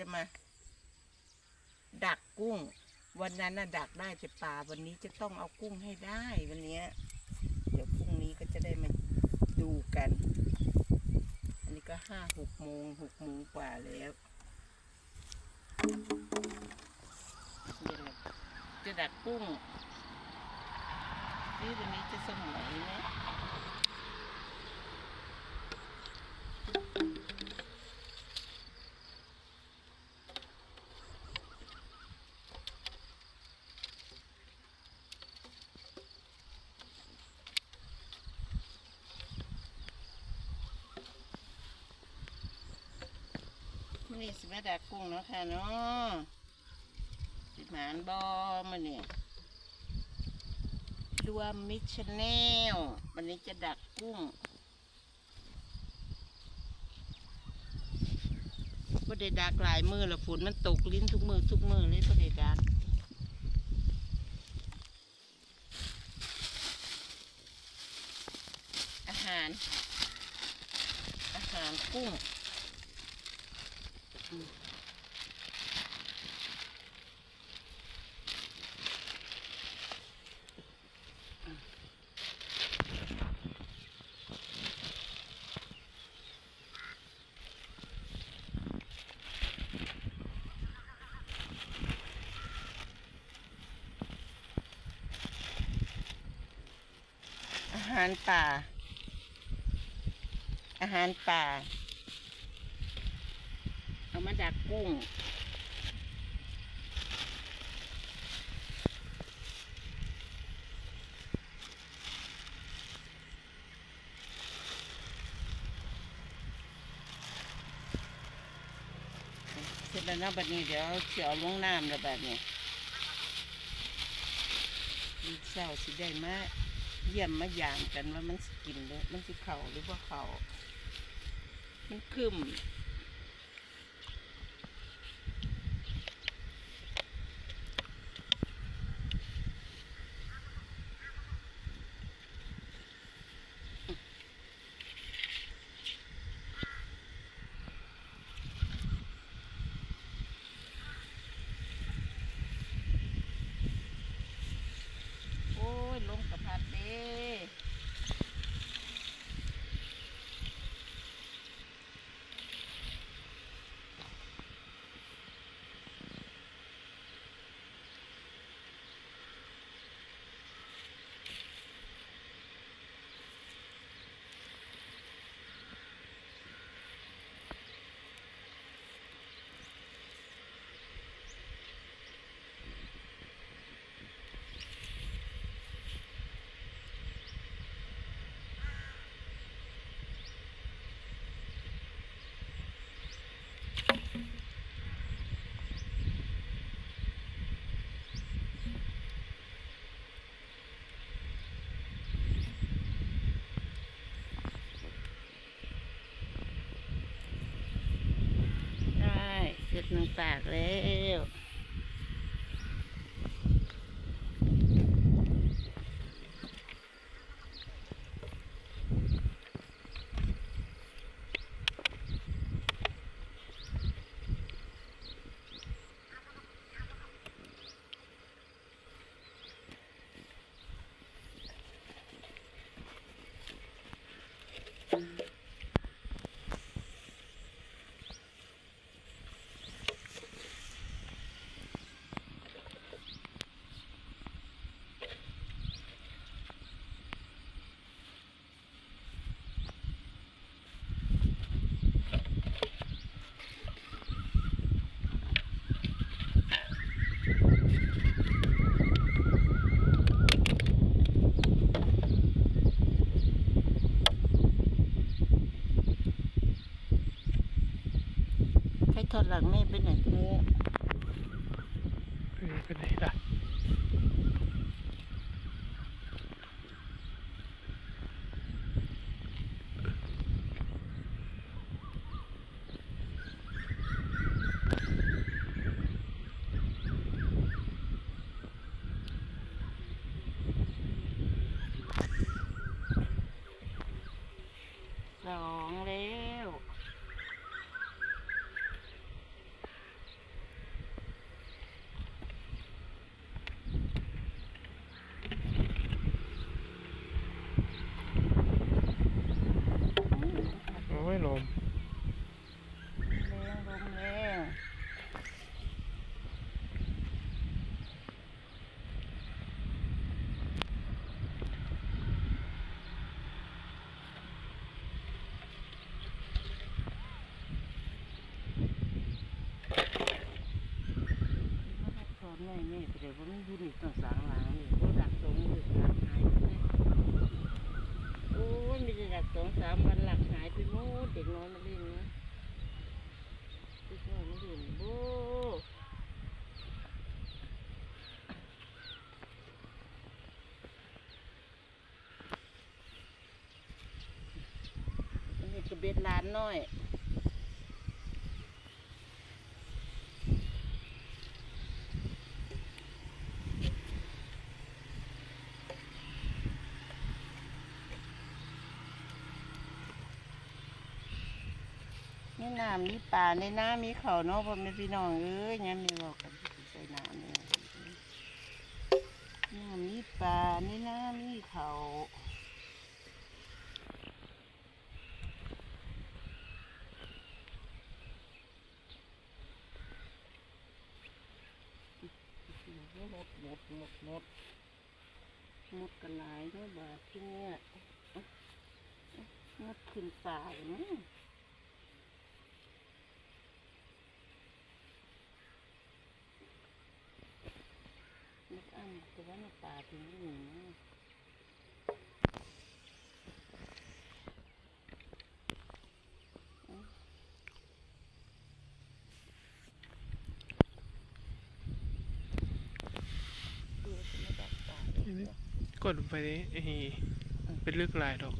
จะมา ดักกุ้ง วันนั้นน่ะดักได้แต่ป่าวันนี้จะต้องเอากุ้งให้ได้วันเนี้ยเดี๋ยวพรุ่งนี้ก็จะได้มาดูกัน อันนี้ก็ห้าหกโมงหกโมงกว่าแล้วจะดักกุ้งนี่วันนี้จะสมอยไหม่สิมาดักกุ้งเนาะค่ะเนาะสิหมานบอมาเนี่ยรวมมิชแนลวันนี้จะดักกุ้งก็ได้ดักหลายมือละฝนมันตกลิ้นทุกมือทุกมือเลยก็ได้ดักอาหาร อาหารกุ้ง อาหารป่า อาหารป่า กุ้ง เสร็จแล้วนะบัดนี้เดี๋ยวเสียวลงน้ำแล้วบัดนี้ลูกเศร้าสิได้มาเยี่ยมมาย่างกันว่ามันสิกินหรือมันสิเข่าหรือว่าเข่ามันคืมโอ้ยลงกระพัดเด้ได้ หนึ่งปากแล้ว ถอดหลังแม่ไปไหนเธอ เออเป็นไงล่ะ สองแล้ว น้อยนี่แต่ว่ามันอยู่นี่ต้องสางหลังนี่ก็ดักสองมือหลักหายไปเลยโอ้ยมีแต่ดักสองสามวันหลักหายไปหมดเด็กน้อยมาเล่นนะเด็กน้อยมาเล่นโบ้นนี้ก็เบ็ดล้านน้อย นี่น้ำมีป่าในน้ำมีเขาเนาะพ่อแม่พี่น้องเอ้ยงั้นนี่บอกกันใส่น้ำเนี่ยน้ำมีป่าในน้ำมีเขาหมดหมดหมดหมดหมดกันหลายด้วยบาทที่เนี่ยหมดขึ้นป่าเลยมั้ง นึก อันแต่ว่าในป่าถึงนี่นะเอ้าดูสิมาจากป่าอีกแล้วกดลงไปนี่ไอ้เป็นเลือกลายดอก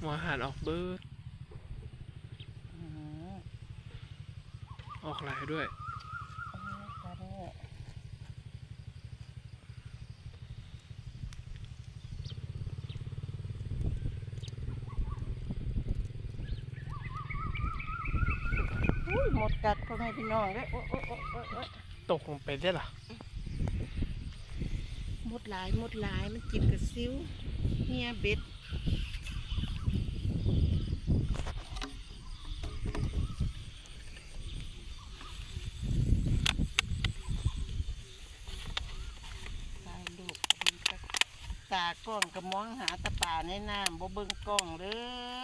หัวอาหารออกเบิร์ดอืมออกลายด้วย เอาละค่ะเนี่ยอุ้ยหมดกัด พ่อแม่พี่น้องเลยโอ๊ยโอ๊ยโอ๊ยโอ๊ยโอ๊ยตกลงไปได้เหรอหมดหลายหมดหลายมันกินกับซิวเนี่ยเบ็ดตายลูกมันก็ตากล้องก็มองหาตะป่าในน้ำบ่เบิ่งกล้องเลย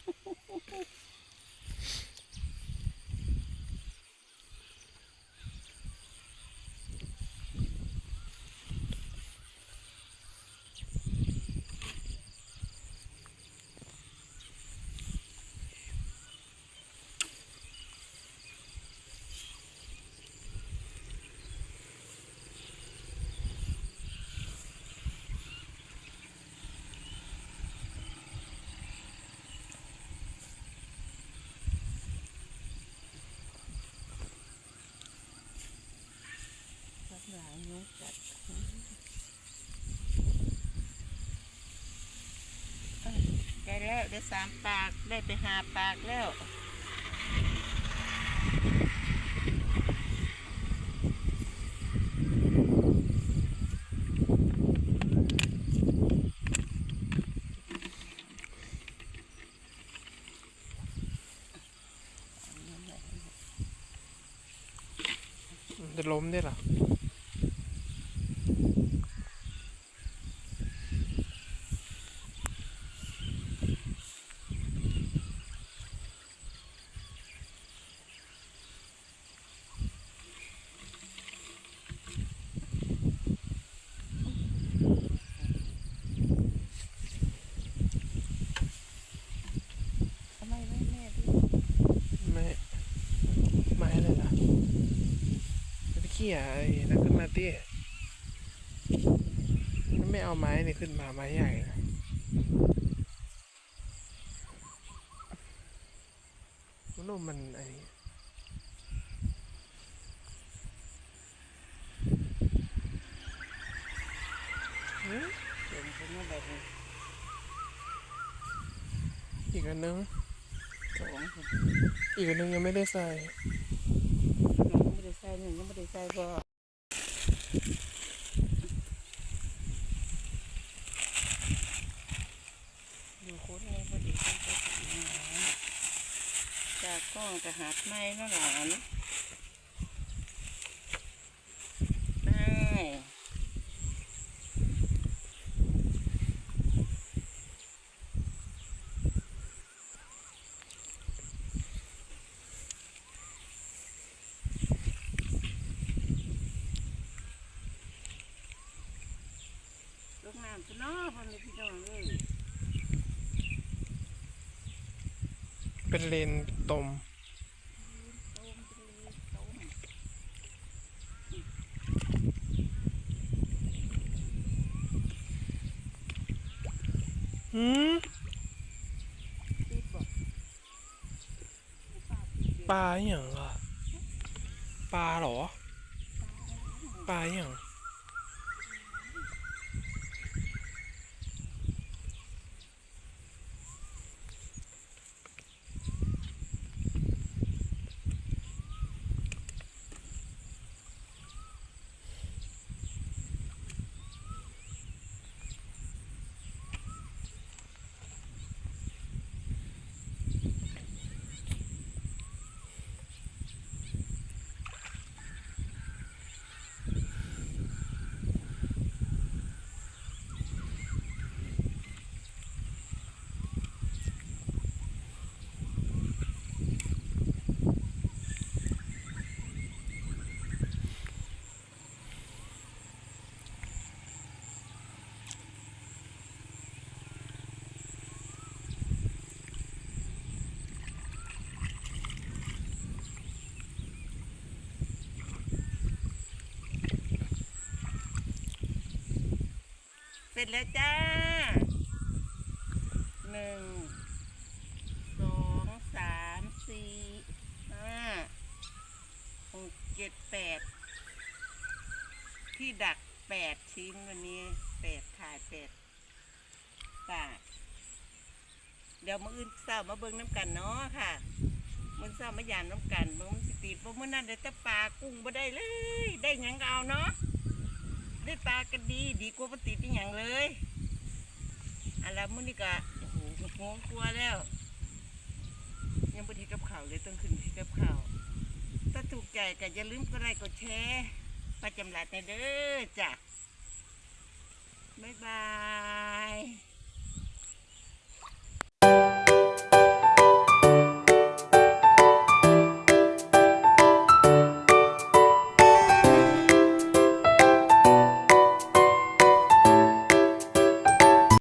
กหลายยุงกัดได้แล้วได้สามปากได้ไปหาปากแล้วจะล้มได้หรอ ทำไมไม่แม่พี่ ไม่ไม่อะไรล่ะไม่ไปเขี่ยไอ้นักขึ้นมาตี้มันไม่เอาไม้นี่ขึ้นมาไม้ใหญ่นะมันนุ่มมันไอ้นี่เอ๊ะเห็นเป็นว่าแบบนี้อีกอันนึงสองคนอีกอันนึงยังไม่ได้ใส่หนึ่งไม่ได้ใส่หนึ่งยังไม่ได้ใส่บ่อยู่โคตรไงพอดีต้องไปถึงหาจากก้องกับหาดไม้เนาะหลานได้ เนาะพ่อแม่พี่น้องเอ้ยเป็นเลนตมต้มทะเลต้มหืมติดบอปลาอหย่างอะปลาเหรอปลาอหย่าง ร็จแล้วจ้าหนึ่งสองสามสี่ห้าหกเจ็ดแปดที่ดักแปดชิ้นวันนี้แปดขายแปดบาเดี๋ยวมื้ออื่นเช้ามาเบิ่งน้ำกันเนาะค่ะมือเช้ามายามน้ำกันเบิ่งมันสิติดบ่มื้อนั้นได้แต่ปลากุ้งบ่ได้เลย ได้ยังก็เอาเนาะ ได้ตาก็ดีดีกว่าปติดอย่างเลยอันละมื้อนี้ก็โอ้โหงงกลัวแล้ว ยังบ่ทีกับข่าวเลยต้องขึ้นที่กับข่าวถ้าถูกใจก็อย่าลืมกดไลค์กดแชร์ประจำหลัดในเด้อจ้ะบ๊ายบาย